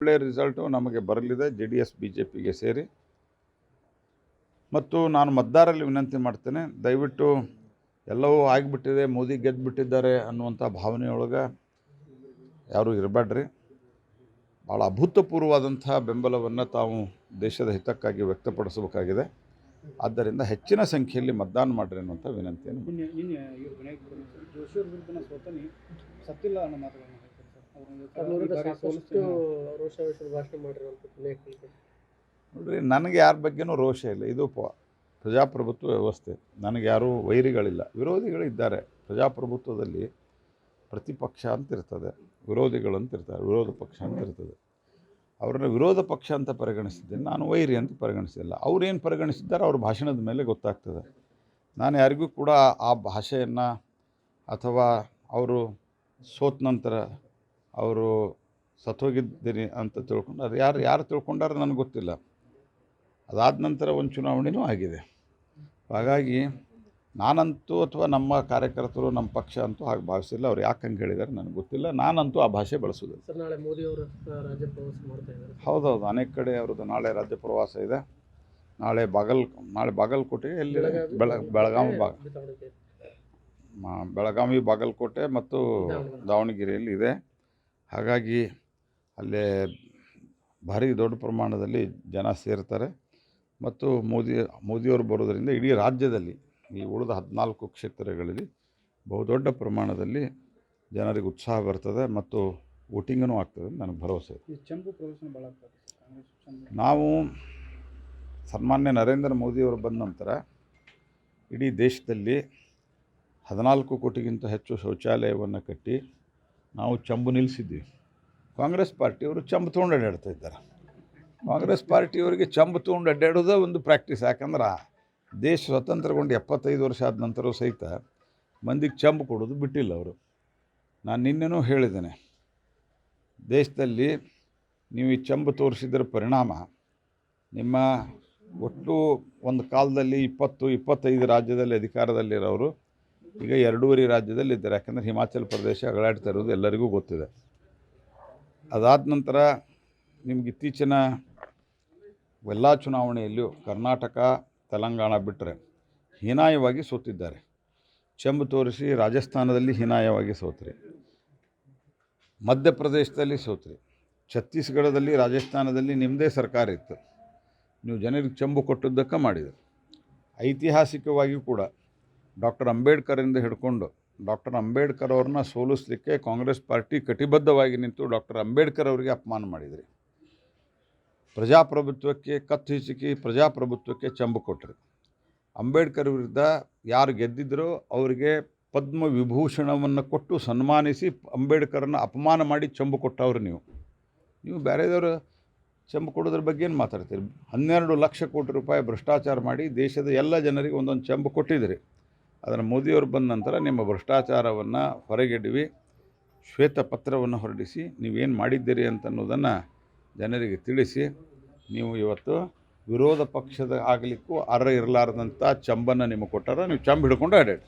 ಒಳ್ಳೆಯ ರಿಸಲ್ಟು ನಮಗೆ ಬರಲಿದೆ, J D S, B J ಪಿಗೆ ಸೇರಿ. ಮತ್ತು ನಾನು ಮತದಾರರಲ್ಲಿ ವಿನಂತಿ ಮಾಡ್ತೇನೆ, ದಯವಿಟ್ಟು ಎಲ್ಲವೂ ಆಗಿಬಿಟ್ಟಿದೆ, ಮೋದಿ ಗೆದ್ದುಬಿಟ್ಟಿದ್ದಾರೆ ಅನ್ನುವಂಥ ಭಾವನೆಯೊಳಗೆ ಯಾರೂ ಇರಬೇಡ್ರಿ ಭಾಳ ಅಭೂತಪೂರ್ವವಾದಂಥ ಬೆಂಬಲವನ್ನು ತಾವು ದೇಶದ ಹಿತಕ್ಕಾಗಿ ವ್ಯಕ್ತಪಡಿಸಬೇಕಾಗಿದೆ. ಆದ್ದರಿಂದ ಹೆಚ್ಚಿನ ಸಂಖ್ಯೆಯಲ್ಲಿ ಮತದಾನ ಮಾಡಿರಿ ಅನ್ನುವಂಥ ವಿನಂತಿಯನ್ನು ನೋಡ್ರಿ ನನಗೆ ಯಾರ ಬಗ್ಗೆನೂ ರೋಷ ಇಲ್ಲ ಇದು ಪ ಪ್ರಜಾಪ್ರಭುತ್ವ ವ್ಯವಸ್ಥೆ ನನಗೆ ಯಾರೂ ವೈರಿಗಳಿಲ್ಲ ವಿರೋಧಿಗಳಿದ್ದಾರೆ ಪ್ರಜಾಪ್ರಭುತ್ವದಲ್ಲಿ ಪ್ರತಿಪಕ್ಷ ಅಂತ ಇರ್ತದೆ ವಿರೋಧಿಗಳು ಅಂತ ಇರ್ತಾರೆ ವಿರೋಧ ಪಕ್ಷ ಅಂತ ಇರ್ತದೆ. ಅವ್ರನ್ನ ವಿರೋಧ ಪಕ್ಷ ಅಂತ ಪರಿಗಣಿಸಿದ್ದೇನೆ ನಾನು ವೈರಿ ಅಂತ ಪರಿಗಣಿಸಿಲ್ಲ ಅವ್ರೇನು ಪರಿಗಣಿಸಿದ್ದಾರೆ ಅವ್ರ ಭಾಷಣದ ಮೇಲೆ ಗೊತ್ತಾಗ್ತದೆ. ನಾನು ಯಾರಿಗೂ ಕೂಡ ಆ ಭಾಷೆಯನ್ನು ಅಥವಾ ಅವರು ಸೋತ ನಂತರ ಅವರು ಸತ್ತೋಗಿದ್ದೀನಿ ಅಂತ ತಿಳ್ಕೊಂಡು ಅದು ಯಾರು ಯಾರು ತಿಳ್ಕೊಂಡಾರ ನನಗೆ ಗೊತ್ತಿಲ್ಲ. ಅದಾದ ನಂತರ ಒಂದು ಚುನಾವಣೆಯೂ ಆಗಿದೆ. ಹಾಗಾಗಿ ನಾನಂತೂ ಅಥವಾ ನಮ್ಮ ಕಾರ್ಯಕರ್ತರು ನಮ್ಮ ಪಕ್ಷ ಅಂತೂ ಹಾಗೆ ಭಾವಿಸಿಲ್ಲ. ಅವ್ರು ಯಾಕೆ ಹಂಗೆ ಹೇಳಿದ್ದಾರೆ ನನಗೆ ಗೊತ್ತಿಲ್ಲ. ನಾನಂತೂ ಆ ಭಾಷೆ ಬಳಸೋದು ಸರ್ ನಾಳೆ ಮೋದಿ ಅವರು ರಾಜ್ಯ ಪ್ರವಾಸ ಮಾಡ್ತಾ ಇದ್ದಾರೆ. ಹೌದೌದು. ಅನೇಕ ಕಡೆ ಅವ್ರದ್ದು ನಾಳೆ ರಾಜ್ಯ ಪ್ರವಾಸ ಇದೆ. ನಾಳೆ ಬಾಗಲ್ ನಾಳೆ ಬಾಗಲಕೋಟೆ ಎಲ್ಲಿ? ಬೆಳ ಬೆಳಗಾವಿ ಬಾಗ ಬೆಳಗಾವಿ ಬಾಗಲಕೋಟೆ ಮತ್ತು ದಾವಣಗೆರೆಯಲ್ಲಿ ಇದೆ. ಹಾಗಾಗಿ ಅಲ್ಲೇ ಭಾರಿ ದೊಡ್ಡ ಪ್ರಮಾಣದಲ್ಲಿ ಜನ ಸೇರ್ತಾರೆ. ಮತ್ತು ಮೋದಿ ಮೋದಿಯವರು ಬರೋದರಿಂದ ಇಡೀ ರಾಜ್ಯದಲ್ಲಿ ಈ ಉಳಿದ ಹದಿನಾಲ್ಕು ಕ್ಷೇತ್ರಗಳಲ್ಲಿ ಬಹುದೊಡ್ಡ ಪ್ರಮಾಣದಲ್ಲಿ ಜನರಿಗೆ ಉತ್ಸಾಹ ಬರ್ತದೆ ಮತ್ತು ವೋಟಿಂಗನೂ ಆಗ್ತದೆ ಅಂತ ನನಗೆ ಭರವಸೆ. ಇದೆ ನಾವು ಸನ್ಮಾನ್ಯ ನರೇಂದ್ರ ಮೋದಿಯವರು ಬಂದ ನಂತರ ಇಡೀ ದೇಶದಲ್ಲಿ ಹದಿನಾಲ್ಕು ಕೋಟಿಗಿಂತ ಹೆಚ್ಚು ಶೌಚಾಲಯವನ್ನು ಕಟ್ಟಿ ನಾವು ಚಂಬು ನಿಲ್ಲಿಸಿದ್ದೀವಿ. ಕಾಂಗ್ರೆಸ್ ಪಾರ್ಟಿಯವರು ಚಂಬು ತೊಗೊಂಡು ಅಡ್ಡಾಡ್ತಾ ಇದ್ದಾರೆ. ಕಾಂಗ್ರೆಸ್ ಪಾರ್ಟಿಯವರಿಗೆ ಚಂಬು ತೊಗೊಂಡು ಅಡ್ಡಾಡೋದೇ ಒಂದು ಪ್ರಾಕ್ಟೀಸ್. ಯಾಕಂದ್ರೆ ದೇಶ ಸ್ವತಂತ್ರಗೊಂಡು ಎಪ್ಪತ್ತೈದು ವರ್ಷ ಆದ ನಂತರ ಸಹಿತ ಮಂದಿಗೆ ಚಂಬು ಕೊಡೋದು ಬಿಟ್ಟಿಲ್ಲ ಅವರು. ನಾನು ನಿನ್ನೆನೂ ಹೇಳಿದ್ದೇನೆ, ದೇಶದಲ್ಲಿ ನೀವು ಈ ಚಂಬು ತೋರಿಸಿದ್ರ ಪರಿಣಾಮ ನಿಮ್ಮ ಒಟ್ಟು ಒಂದು ಕಾಲದಲ್ಲಿ ಇಪ್ಪತ್ತು, ಇಪ್ಪತ್ತೈದು ರಾಜ್ಯದಲ್ಲಿ ಅಧಿಕಾರದಲ್ಲಿರೋರು ಈಗ ಎರಡೂವರೆ ರಾಜ್ಯದಲ್ಲಿ ಇದ್ದಾರೆ ಯಾಕಂದರೆ ಹಿಮಾಚಲ ಪ್ರದೇಶ ಅಗಳಾಡ್ತಾ ಇರೋದು ಎಲ್ಲರಿಗೂ ಗೊತ್ತಿದೆ. ಅದಾದ ನಂತರ ನಿಮ್ಗೆ ಇತ್ತೀಚಿನ ಎಲ್ಲ ಚುನಾವಣೆಯಲ್ಲಿಯೂ ಕರ್ನಾಟಕ, ತೆಲಂಗಾಣ ಬಿಟ್ಟರೆ ಹೀನಾಯವಾಗಿ ಸೋತಿದ್ದಾರೆ. ಚೆಂಬು ತೋರಿಸಿ ರಾಜಸ್ಥಾನದಲ್ಲಿ ಹೀನಾಯವಾಗಿ ಸೋತ್ರಿ. ಮಧ್ಯಪ್ರದೇಶದಲ್ಲಿ ಸೋತ್ರಿ. ಛತ್ತೀಸ್ಗಢದಲ್ಲಿ, ರಾಜಸ್ಥಾನದಲ್ಲಿ ನಿಮ್ಮದೇ ಸರ್ಕಾರ ಇತ್ತು. ನೀವು ಜನರಿಗೆ ಚೆಂಬು ಕೊಟ್ಟದ್ದಕ್ಕೆ ಮಾಡಿದರು. ಐತಿಹಾಸಿಕವಾಗಿಯೂ ಕೂಡ ಡಾಕ್ಟರ್ ಅಂಬೇಡ್ಕರಿಂದ ಹಿಡ್ಕೊಂಡು ಡಾಕ್ಟರ್ ಅಂಬೇಡ್ಕರ್ ಅವ್ರನ್ನ ಸೋಲಿಸ್ಲಿಕ್ಕೆ ಕಾಂಗ್ರೆಸ್ ಪಾರ್ಟಿ ಕಟಿಬದ್ಧವಾಗಿ ನಿಂತು ಡಾಕ್ಟರ್ ಅಂಬೇಡ್ಕರ್ ಅವರಿಗೆ ಅಪಮಾನ ಮಾಡಿದ್ರಿ. ಪ್ರಜಾಪ್ರಭುತ್ವಕ್ಕೆ ಕತ್ತು ಹಿಸುಕಿ ಪ್ರಜಾಪ್ರಭುತ್ವಕ್ಕೆ ಚಂಬು ಕೊಟ್ಟರು ಅಂಬೇಡ್ಕರ್ ವಿರುದ್ಧ ಯಾರು ಗೆದ್ದಿದ್ರೋ ಅವರಿಗೆ ಪದ್ಮ ವಿಭೂಷಣವನ್ನು ಕೊಟ್ಟು ಸನ್ಮಾನಿಸಿ ಅಂಬೇಡ್ಕರನ್ನ ಅಪಮಾನ ಮಾಡಿ ಚಂಬು ಕೊಟ್ಟವ್ರು ನೀವು. ನೀವು ಬೇರೆದವರು ಚಂಬು ಕೊಡೋದ್ರ ಬಗ್ಗೆ ಏನು ಮಾತಾಡ್ತೀರಿ? ಹನ್ನೆರಡು ಲಕ್ಷ ಕೋಟಿ ರೂಪಾಯಿ ಭ್ರಷ್ಟಾಚಾರ ಮಾಡಿ ದೇಶದ ಎಲ್ಲ ಜನರಿಗೆ ಒಂದೊಂದು ಚಂಬು ಕೊಟ್ಟಿದ್ದೀರಿ ಅದನ್ನು ಮೋದಿಯವರು ಬಂದ ನಂತರ ನಿಮ್ಮ ಭ್ರಷ್ಟಾಚಾರವನ್ನು ಹೊರಗೆಡವಿ, ಶ್ವೇತಪತ್ರವನ್ನು ಹೊರಡಿಸಿ, ನೀವೇನು ಮಾಡಿದ್ದೀರಿ ಅಂತ ಅನ್ನೋದನ್ನು ಜನರಿಗೆ ತಿಳಿಸಿ, ನೀವು ಇವತ್ತು ವಿರೋಧ ಪಕ್ಷದ ಆಗಲಿಕ್ಕೂ ಅರ್ಹ ಇರಲಾರ್ದಂಥ ಚಂಬನ್ನು ನಿಮಗೆ ಕೊಟ್ಟಾರ, ನೀವು ಚಂಬ ಹಿಡ್ಕೊಂಡು ಅಡ್ಯಾಡಿ